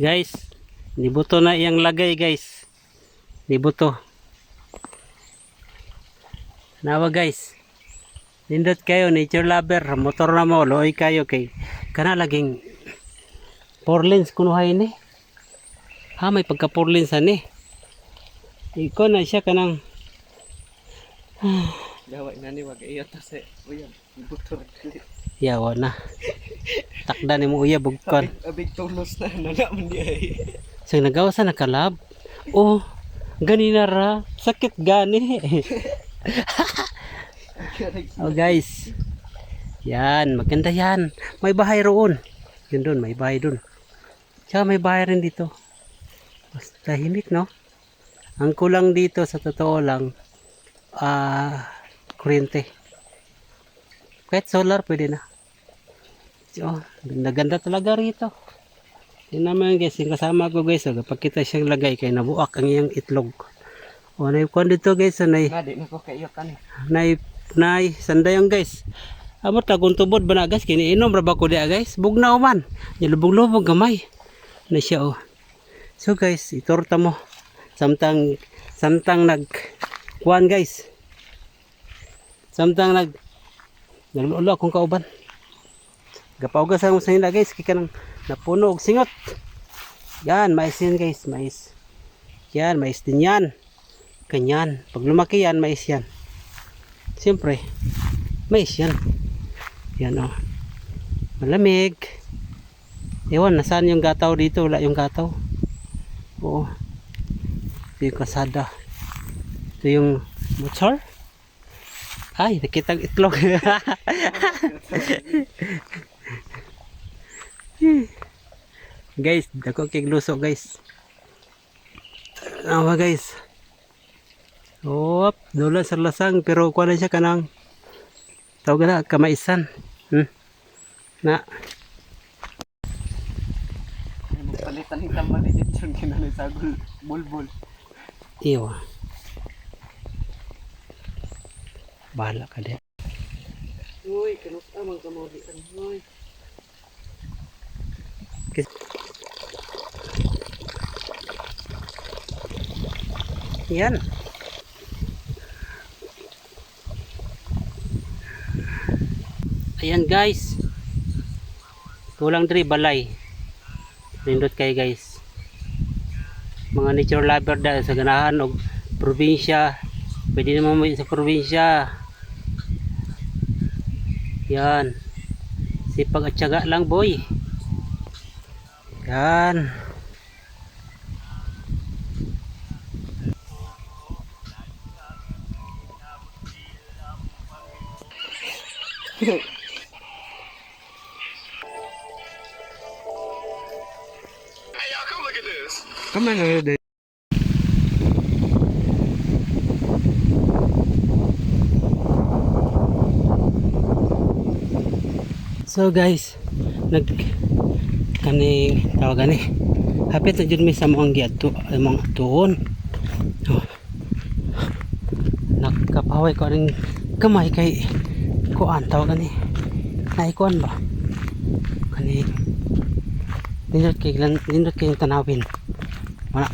Guys, nibuto na iyang lagay guys. Nibuto. Nawa guys. Nindot kayo, nature lover, motor na mo, loy kayo kay kana laging four lanes kunuhay ni. Ha, may pagka four lanes ani. Iko na siya kanang Yawa na ni wag iyo ta se. Uyan, ra dili. yawa na. Takda ni mo uya bugkon. Abig tulos na nana man di ay. Sa nagawa sa nakalab. Oh, ganina ra. Sakit gani. oh guys. Yan, maganda yan. May bahay roon. Yun doon, may bahay doon. Tsaka may bahay rin dito. Mas tahimik, no? Ang kulang dito, sa totoo lang, ah, kuryente. Kahit solar, pwede na. Oh, ganda-ganda talaga rito. Yan naman guys, yung kasama ko guys, oh, kapag kita siyang lagay, kay nabuak ang iyang itlog. O, na yung dito guys, so, nay, Na di na ko kayo kan. nay, nay, sandayang guys. Amot tagong tubod ba na guys, kiniinom ra ba ko diya guys? Bugnaw man, nilubog-lubog gamay. Na siya oh. So guys, itorta mo. Samtang, samtang nag, kuhan guys. Samtang nag, naglulo akong kauban. Gapawgas ang sa nila guys, kika nang napuno og singot. Yan, mais yan guys, mais. Yan, mais din yan. Ganyan. Pag lumaki yan, mais yan. Siyempre, mais yan. Yan o. Malamig. Ewan, nasaan yung gataw dito? Wala yung gataw. Oo. Ito yung kasada. Ito yung motor. Ay, nakitang itlog. guys, dako kay luso guys. Awa guys. Op, dula sa lasang pero kuha na siya kanang tawag na kamaisan. Hmm. Na, Palitan ni tama ni Jetson kinali sagol bulbul. iyo. Bahala ka di. Uy, kanus amang kamuli kan. Uy. Yan. Ayan guys. Kulang diri balay. Nindot kay guys. Mga nature lover da sa ganahan og probinsya. Pwede naman mo sa probinsya. Yan. Sipag at tiyaga lang boy. Yan. Come on, uh, So guys, nag kaning tawag gani. Hapit na jud mi sa mong giadto among tuon. Oh. Nakapaway ko ring kamay kay kuan tawag gani. Nay kuan ba? Kani nindot kay nindot kay tanawin. Wala.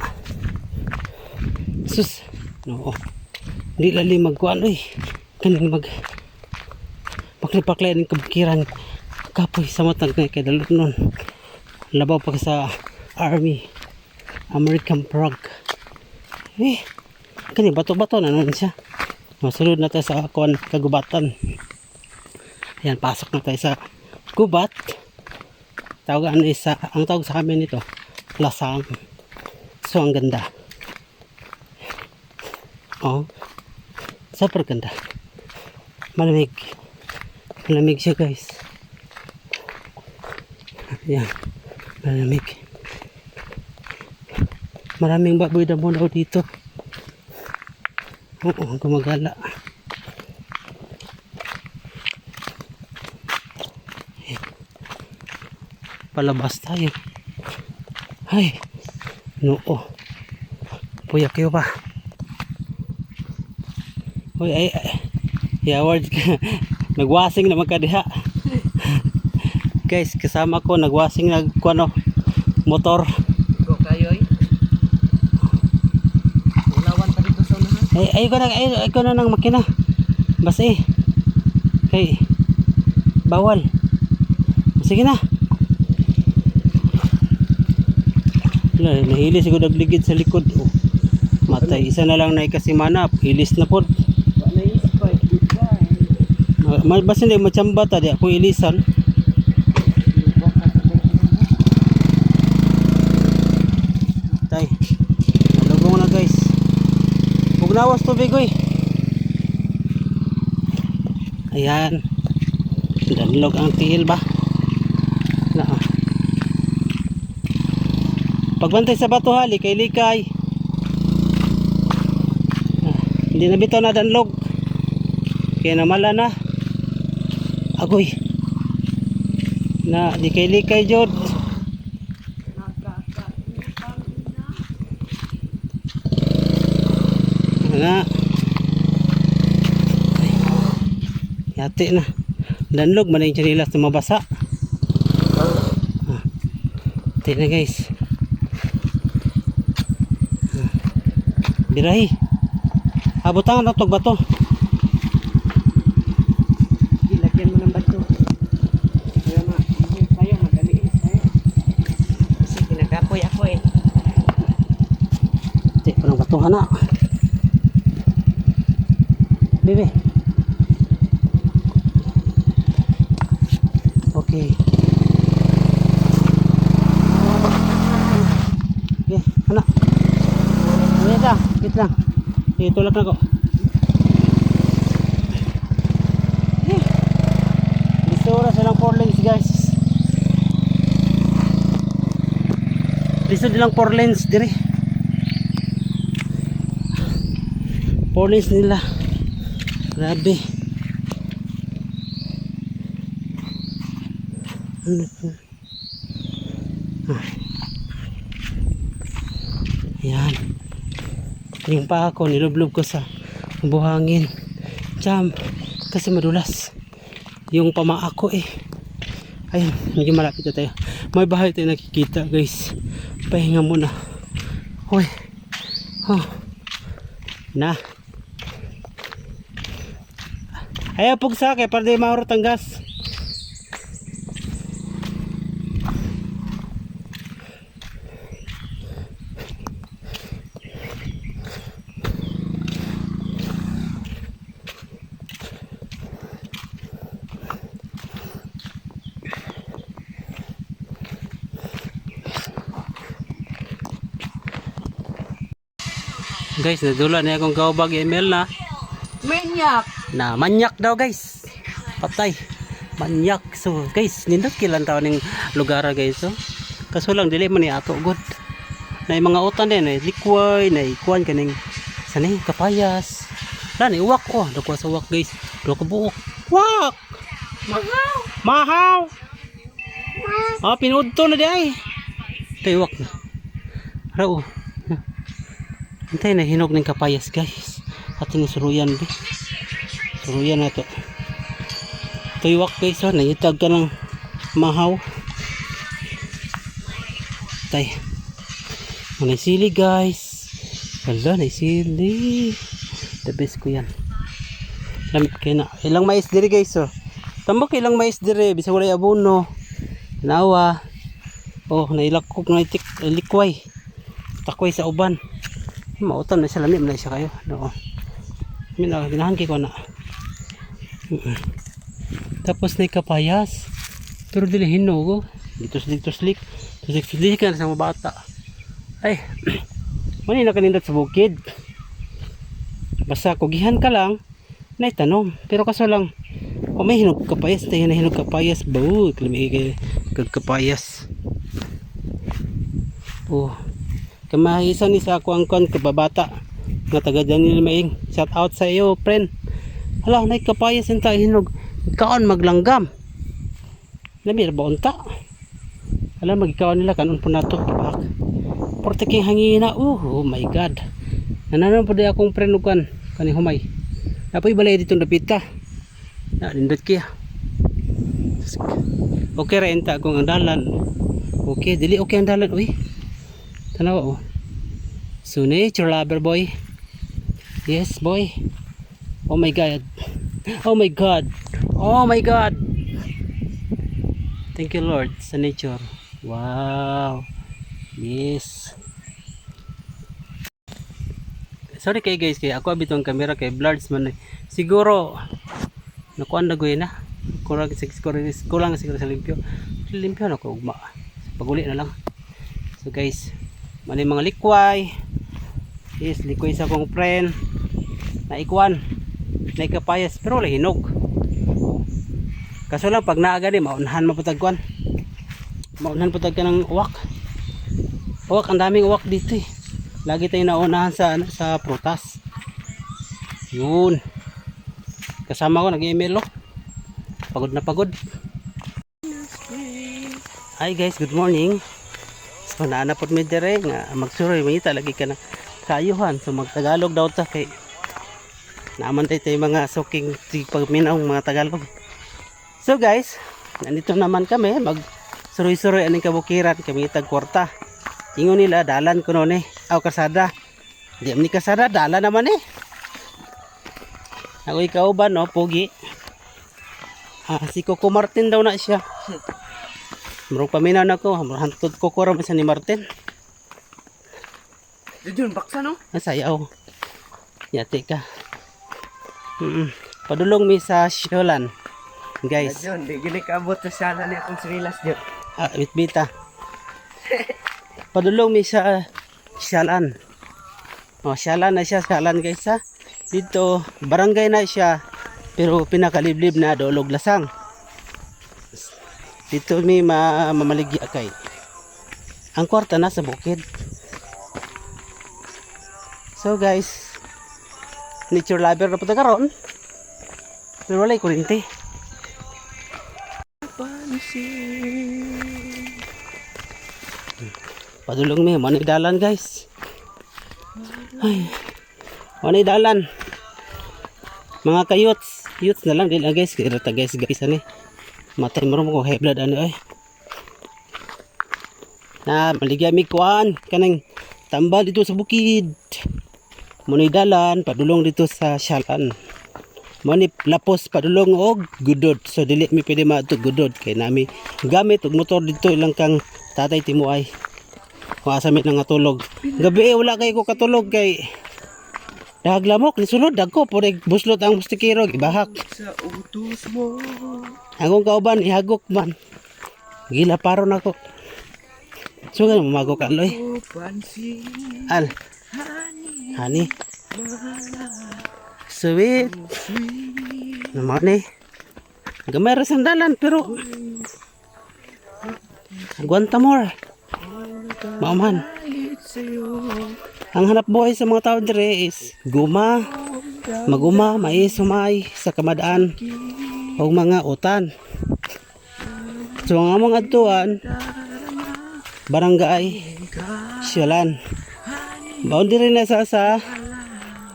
Sus. No. Di lali magkuan oy. Kaning mag pakli-pakli ng kabukiran kapoy sa matag na kay dalot nun labaw pa sa army American frog eh kani bato-bato na nun siya masulod na tayo sa kuan kagubatan ayan pasok na tayo sa gubat. Tawag ano isa ang tawag sa amin nito lasang. So ang ganda. Oh super ganda. Malamig. Malamig siya guys. Yan malamig. Maraming baboy na daw dito. Oo gumagala palabas tayo ay noo puyak kayo pa Uy, ay, ay. Yaward ka. Nagwasing naman ka diha. Guys, kasama ko nagwasing nag kuno motor. kayo ay. Ulawan pa dito sa unahan. Ay, ay ko na, ay, ay ko na ng makina. Basta eh. Kay, bawal. Sige na. Wala, nahili siguro nagligid sa likod. Oh. Matay, isa na lang na ikasimana. Ilis na po. Wala yung spike. Goodbye. Ma, basta hindi machamba ta di ako ilisan. Tay. Malugong na guys. Huwag nawas tubig oy. Ayan. Danlog ang tihil ba? Na. ah. Pagbantay sa bato hali kay likay. Ah, hindi na bitaw na danlog. Kaya namala na. Agoy. Na di kay likay jod. nga Ay. yati na danlog man yung chanilas na mabasa ah. na guys birahi abutangan na tog bato Ilagyan mo ng bato. Kaya ma, tayo madaliin tayo. Kasi kinakapoy ako eh. yati pa ng bato hana bebe okay okay hana Wait lang, wait lang. Okay, tulak na ko. Eh, Gusto oras silang 4 lanes guys. Lisod nilang 4 lanes dire. 4 lanes nila. Grabe. Ano to? Ah. Yan. Yung pa ako, nilublob ko sa buhangin. Jam. Kasi madulas. Yung pamaa ko eh. Ayun, medyo malapit na tayo. May bahay tayo nakikita guys. Pahinga muna. Hoy. Oh. Na. Ayaw pugsa kay para di maurot ang gas. Guys, nadula na akong kaubag email na. Manyak! na manyak daw guys. Patay. Manyak. So guys nindot kilang tao ning lugar guys so kaso lang dili man ni ato good na yung mga utan din eh likway na ikuan kaning sanay kapayas. Lan iwak ko dako sa wak guys. Do ka buok. Wak Mahaw! mahaw! Ah pinudto na di ay. Kay wak na. Rao Hintay na hinog ng kapayas guys. Ating suruyan bi suruyan na to. Tuywak guys oh. Nangitag ka ng mahaw. Tay. May sili guys. Wala may sili. The best ko yan. Lamit kayo na. Ilang mais diri guys oh. Tambok ilang mais diri. Bisa wala abono. Nawa. Oh nailakok na itik likway takway sa uban mautan na lamit na siya kayo no Min na ginahan kay ko na. Tapos na kapayas. Pero dili hinog. oh. Dito dito slik. Dito slik ka na sa mga bata. Ay. Mani na kanindot sa bukid. Basta kugihan ka lang na itanom. Pero kaso lang kung may hinog kapayas, tayo na hinog kapayas, bawo, kalami kay kag kapayas. Oh. Kamahisan ni sa ako ang kon kababata nga taga Daniel Maing. Shout out sa iyo, friend. Hala, nay kapayas tayo hinog. Kaon maglanggam. Lamir ba unta? Hala, magikaon nila kanon po nato. Bak. Porte king hangina. Uh, oh my god. Nananon po di akong friend ukan. Kani humay. Apoy balay dito napita. Na, nindot kaya. Okay ra enta kung ang dalan. Okay, dili okay ang dalan. Uy. Tanaw oh. So nature lover boy. Yes boy. Oh my god. Oh my god. Oh my god. Thank you Lord sa nature. Wow. Yes. Sorry kay guys kay ako abitong camera kay blurs man eh. Siguro nakuan na na. Kurang siguro kulang siguro sa limpyo. Limpyo na ko ugma. Paguli na lang. So guys, mani mga likway. Yes, likway sa akong friend. Naikuan. Naikapayas pero wala hinog. Kaso lang pag naaga di maunhan maputagkuan. Maunhan putag ka ng uwak. Uwak, ang daming uwak dito eh. Lagi tayong naunahan sa ano, sa prutas. Yun. Kasama ko nag-email oh. Pagod na pagod. Hi guys, good morning. So naanapod mi dire nga magsuroy mangita lagi ka na kayuhan so magtagalog daw ta kay naaman tayo tayo mga suking pagminaw mga Tagalog. So guys, nandito naman kami mag suroy-suroy aning kabukiran kami tag kwarta. Ingon nila dalan ko noon eh. Aw kasada. Di ni kasada dalan naman eh. Ako ikaw ba no, pogi? Ah, si Coco Martin daw na siya. Murong paminaw na ko, hantod ko ko ram sa ni Martin. Dudun, baksa no? Ang sayaw. Yate ka. Mm Padulong mi sa Sholan. Guys, Dudun, di gini kaabot sa sana ni akong sirilas dyan. ah, bitbita. Padulong mi sa Shalan. Oh, Shalan na siya, Shalan guys ha. Dito, barangay na siya. Pero pinakaliblib na dolog lasang. Dito mi ma mamaligya kay. Ang kwarta nasa bukid. So guys, nature lover na po karon. Pero walay kurinti. Padulong mi, manay dalan guys. Ay, manay dalan. Mga kayots, yots na lang din ah, guys, ta guys guys ani. Matay mo ko high blood ano eh. Na maligya mi kuan kanang tambal dito sa bukid. Manay dalan, padulong dito sa Shalan. Mani lapos padulong og gudod. So dili mi pwede ma gudod kay nami gamit og motor dito ilang kang tatay timuay. Masamit na nga tulog. Gabi eh, wala kay ko katulog kay Daglamok, ni sulod dagko pure buslot ang mustikero gibahak. Sa utos mo. Akong kauban ihagok man. Gila paron ako. So nga mamagok ka loy. Al, hani. Sweet. Naman eh. Gamay ra sandalan pero Aguanta more. Mauman. Ang hanap buhay sa mga tao dire is guma, maguma, mais, sumay, sa kamadaan, o mga utan. So ang among adtuan, barangay, siyalan. Boundary na sa sa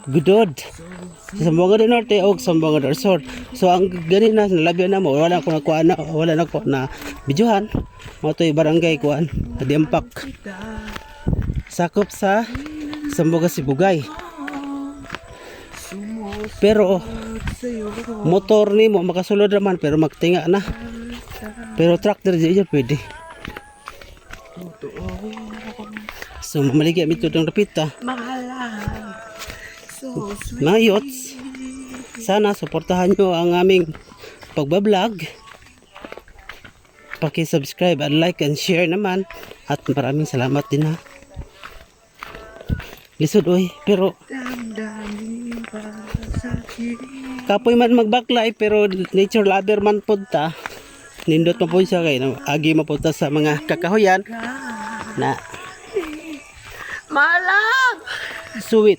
Gudod. Sa Sambuanga del Norte o Sambuanga del Sur. So ang gani na nalabyan na mo wala ko na kuan na wala na ko na bidyuhan. Mo to'y barangay kuan, Adiampak. Sakop sa Sambuanga Sibugay. Pero motor ni mo makasulod naman pero magtinga na. Pero tractor di dyan pwede. So mamaligya mi tudong rapita. Yots, sana suportahan nyo ang aming pagbablog. Paki-subscribe and like and share naman. At maraming salamat din ha. Lisod oy, pero Damdamin para sa akin. kapoy man magbaklay pero nature lover man pod ta. Nindot mo po siya kay agi mo po ta sa mga kakahuyan na Malang! sweet.